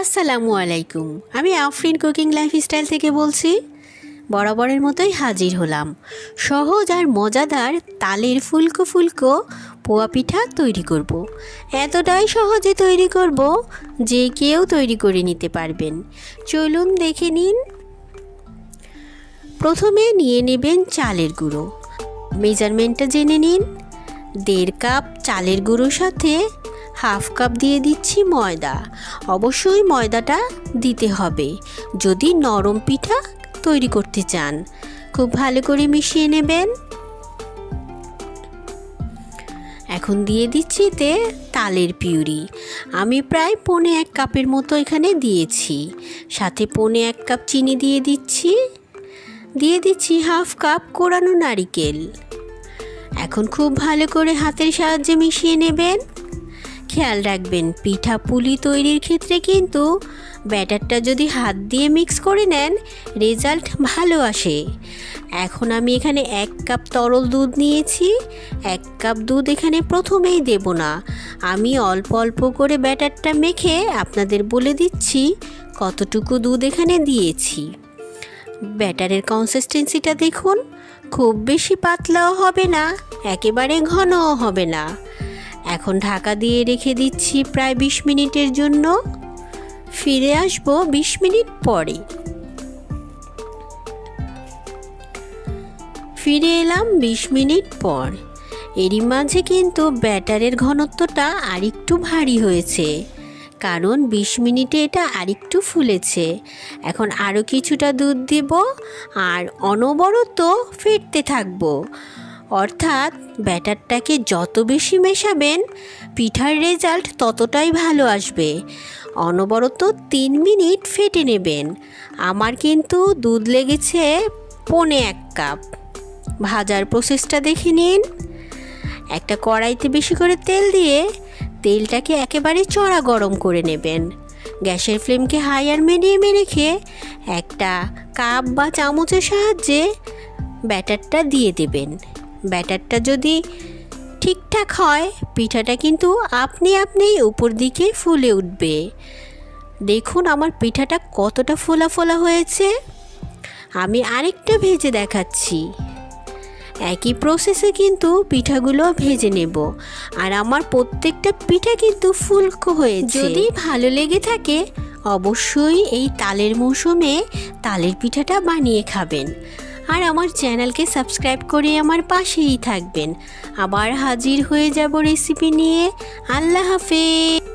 আসসালামু আলাইকুম। আমি আফরিন কুকিং লাইফস্টাইল থেকে বলছি, বরাবরের মতোই হাজির হলাম। সহজ আর মজাদার তালের ফুলকো ফুলকো পোয়া পিঠা তৈরি করব। এতটাই সহজে তৈরি করব যে কেউ তৈরি করে নিতে পারবেন। চলুন দেখে নিন। প্রথমে নিয়ে নেবেন চালের গুঁড়ো। মেজারমেন্টটা জেনে নিন। দেড় কাপ চালের গুঁড়োর সাথে হাফ কাপ দিয়ে দিচ্ছি ময়দা। অবশ্যই ময়দাটা দিতে হবে। যদি নরম পিঠা তৈরি করতে চান, খুব ভালো করে মিশিয়ে নেবেন। এখন দিয়ে দিচ্ছি এতে তালের পিউরি। আমি প্রায় পৌনে এক কাপের মতো এখানে দিয়েছি। সাথে পৌনে এক কাপ চিনি দিয়ে দিচ্ছি। দিয়ে দিচ্ছি হাফ কাপ কোরানো নারিকেল। এখন খুব ভালো করে হাতের সাহায্যে মিশিয়ে নেবেন। খেয়াল রাখবেন, পিঠা পুলি তৈরির ক্ষেত্রে কিন্তু ব্যাটারটা যদি হাত দিয়ে মিক্স করে নেন, রেজাল্ট ভালো আসে। এখন আমি এখানে এক কাপ তরল দুধ নিয়েছি, এক কাপ দুধ এখানে প্রথমেই দেব না। আমি অল্প অল্প করে ব্যাটারটা মেখে আপনাদের বলে দিচ্ছি কতটুকু দুধ এখানে দিয়েছি। ব্যাটারের কনসিস্টেন্সিটা দেখুন, খুব বেশি পাতলাও হবে না, একেবারে ঘনও হবে না। এখন ঢাকা দিয়ে রেখে দিচ্ছি প্রায় বিশ মিনিটের জন্য। ফিরে আসব বিশ মিনিট পরে। ফিরে এলাম বিশ মিনিট পর। এরই মাঝে কিন্তু ব্যাটারের ঘনত্বটা আরেকটু ভারী হয়েছে, কারণ বিশ মিনিটে এটা আরেকটু ফুলেছে। এখন আরও কিছুটা দুধ দেব আর অনবরত ফেটতে থাকব। অর্থাৎ ব্যাটারটাকে যত বেশি মেশাবেন, পিঠার রেজাল্ট ততটাই ভালো আসবে। অনবরত তিন মিনিট ফেটে নেবেন। আমার কিন্তু দুধ লেগেছে পনে এক কাপ। ভাজার প্রসেসটা দেখে নিন। একটা কড়াইতে বেশি করে তেল দিয়ে তেলটাকে একেবারে চড়া গরম করে নেবেন। গ্যাসের ফ্লেমকে হাই আর মিডিয়ামে রেখে একটা কাপ বা চামচের সাহায্যে ব্যাটারটা দিয়ে দেবেন। ব্যাটারটা যদি ঠিকঠাক হয়, পিঠাটা কিন্তু আপনি আপনিই উপর দিকে ফুলে উঠবে। দেখুন আমার পিঠাটা কতটা ফোলা ফোলা হয়েছে। আমি আরেকটা ভেজে দেখাচ্ছি। একই প্রসেসে কিন্তু পিঠাগুলো ভেজে নেব। আর আমার প্রত্যেকটা পিঠা কিন্তু ফুলকো হয়েছে। যদি ভালো লেগে থাকে, অবশ্যই এই তালের মৌসুমে তালের পিঠাটা বানিয়ে খাবেন। আর আমার চ্যানেলকে সাবস্ক্রাইব করে আমার পাশেই থাকবেন। আবার হাজির হয়ে যাব রেসিপি নিয়ে। আল্লাহ হাফেজ।